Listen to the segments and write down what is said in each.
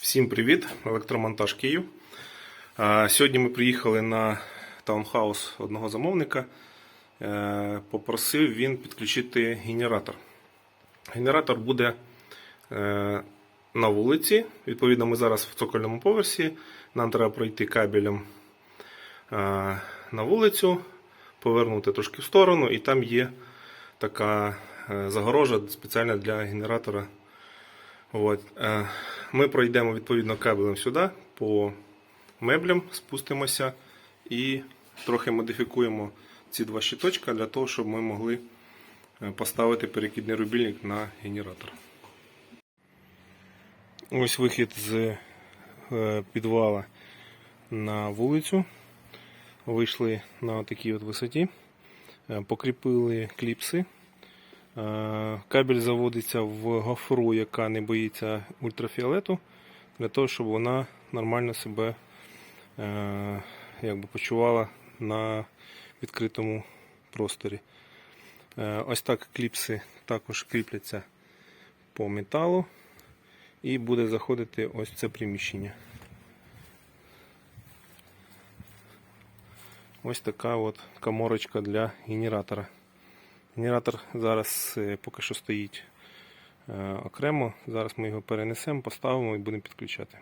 Всім привіт! Електромонтаж Київ. Сьогодні ми приїхали на таунхаус одного замовника. Е, Попросив він підключити генератор. Генератор буде е, на вулиці. Відповідно, ми зараз в цокольному поверсі. Нам треба пройти кабелем е, на вулицю, повернути трошки в сторону, і там є така загорожа спеціальна для генератора. От. е, Ми пройдемо відповідно кабелем сюди по меблям, спустимося і трохи модифікуємо ці два щиточка для того, щоб ми могли е, поставити перекидний рубільник на генератор. Ось вихід з е, підвала на вулицю. Вийшли на такій от висоті, покріпили кліпси. Е, Кабель заводиться в гофру, яка не боїться ультрафіолету, для того, щоб вона нормально себе е, якби, почувала на відкритому просторі. Е, Ось так кліпси також кріпляться по металу і буде заходити ось це приміщення. Ось така от каморочка для генератора. Генератор зараз е, поки що стоїть е, окремо. Зараз ми його перенесемо, поставимо і будемо підключати.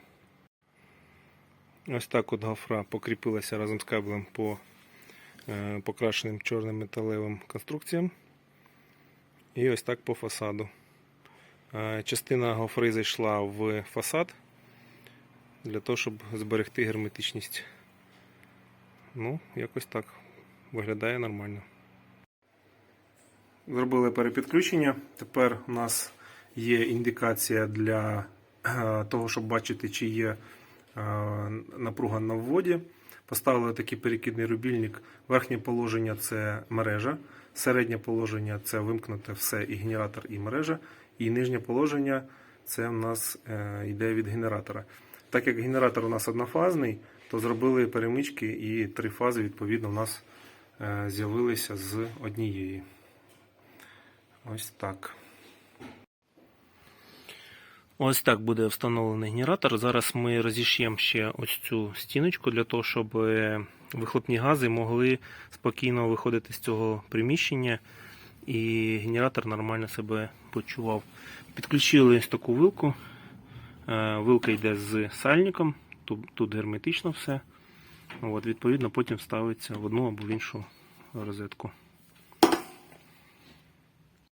Ось так от гофра покріпилася разом з кабелем по е, покрашеним чорним металевим конструкціям. І ось так по фасаду. Частина гофри зайшла в фасад для того, щоб зберегти герметичність. Ну, якось так виглядає нормально. Зробили перепідключення. Тепер у нас є індикація для е, того, щоб бачити, чи є е, напруга на вводі. Поставили такий перекидний рубільник. Верхнє положення це мережа, середнє положення це вимкнуте все і генератор, і мережа. І нижнє положення це у нас е, йде від генератора. Так як генератор у нас однофазний, то зробили перемички і три фази відповідно у нас з'явилися з однієї. Ось так. Ось так буде встановлений генератор. Зараз ми розіш'ємо ще ось цю стіночку для того, щоб е, вихлопні гази могли спокійно виходити з цього приміщення і генератор нормально себе почував. Підключили ось таку вилку. Е, Вилка йде з сальником, тут, герметично все. От, відповідно, потім ставиться в одну або в іншу розетку.